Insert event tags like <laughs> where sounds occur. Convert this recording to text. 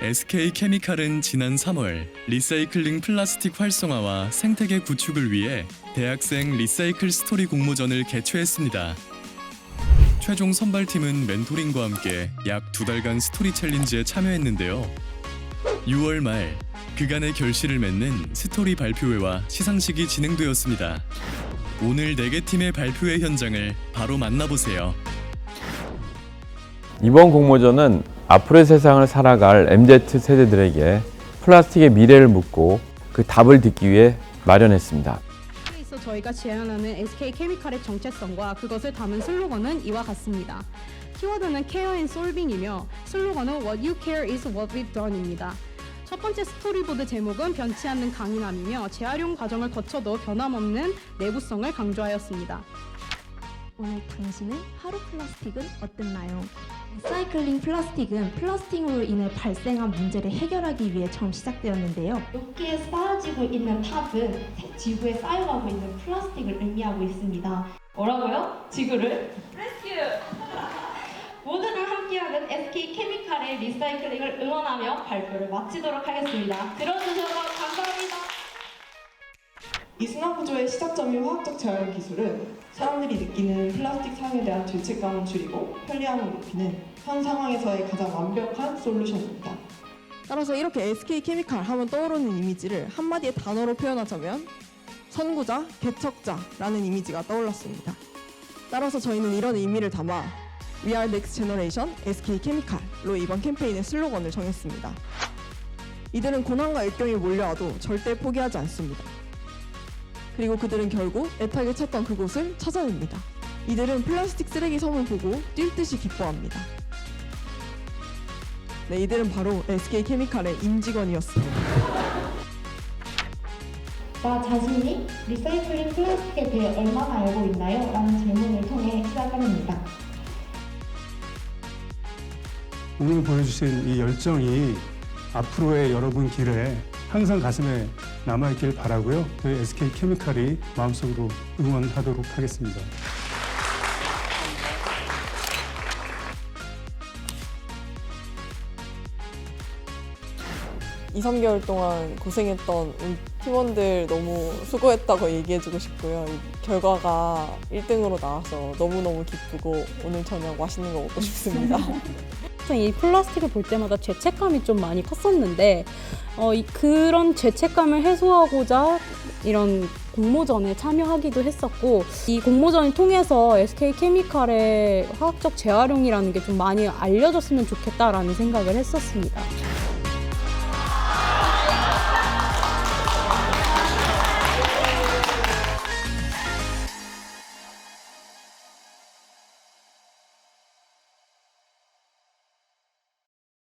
SK 케미칼은 지난 3월 리사이클링 플라스틱 활성화와 생태계 구축을 위해 대학생 리사이클 스토리 공모전을 개최했습니다. 최종 선발팀은 멘토링과 함께 약 두 달간 스토리 챌린지에 참여했는데요. 6월 말 그간의 결실을 맺는 스토리 발표회와 시상식이 진행되었습니다. 오늘 4개 팀의 발표회 현장을 바로 만나보세요. 이번 공모전은 앞으로의 세상을 살아갈 MZ 세대들에게 플라스틱의 미래를 묻고 그 답을 듣기 위해 마련했습니다. 그래서 저희가 제안하는 SK 케미칼의 정체성과 그것을 담은 슬로건은 이와 같습니다. 키워드는 Care and Solving이며 슬로건은 What you care is what we've done입니다. 첫 번째 스토리보드 제목은 변치 않는 강인함이며 재활용 과정을 거쳐도 변함없는 내구성을 강조하였습니다. 오늘 당신의 하루 플라스틱은 어땠나요? 리사이클링 플라스틱은 플라스틱으로 인해 발생한 문제를 해결하기 위해 처음 시작되었는데요. 높게 쌓여지고 있는 탑은 지구에 쌓여가고 있는 플라스틱을 의미하고 있습니다. 뭐라고요? 지구를 레스큐! <laughs> 모두가 함께하는 SK 케미칼의 리사이클링을 응원하며 발표를 마치도록 하겠습니다. 들어주셔서 감사합니다. 이 순환 구조의 시작점인 화학적 재활용 기술은 사람들이 느끼는 플라스틱 사용에 대한 죄책감을 줄이고 편리함을 높이는 현 상황에서의 가장 완벽한 솔루션입니다. 따라서 이렇게 SK 케미칼 하면 떠오르는 이미지를 한마디의 단어로 표현하자면 선구자, 개척자라는 이미지가 떠올랐습니다. 따라서 저희는 이런 의미를 담아 We are next generation SK 케미칼로 이번 캠페인의 슬로건을 정했습니다. 이들은 고난과 역경이 몰려와도 절대 포기하지 않습니다. 그리고 그들은 결국 애타게 찾던 그곳을 찾아냅니다. 이들은 플라스틱 쓰레기 섬을 보고 뛸 듯이 기뻐합니다. 네, 이들은 바로 SK 케미칼의 임직원이었습니다. 나 자신이 리사이클링 플라스틱에 대해 얼마나 알고 있나요? 라는 질문을 통해 시작합니다. 오늘 보여주신 이 열정이 앞으로의 여러분 길에 항상 가슴에 남아있길 바라고요. 저희 SK 케미칼이 마음속으로 응원하도록 하겠습니다. 이 3개월 동안 고생했던 팀원들 너무 수고했다고 얘기해주고 싶고요. 이 결과가 1등으로 나와서 너무너무 기쁘고 오늘 저녁 맛있는 거 먹고 싶습니다. <laughs> 항상 이 플라스틱을 볼 때마다 죄책감이 좀 많이 컸었는데 어, 이, 그런 죄책감을 해소하고자 이런 공모전에 참여하기도 했었고 이 공모전을 통해서 SK 케미칼의 화학적 재활용이라는 게 좀 많이 알려졌으면 좋겠다라는 생각을 했었습니다.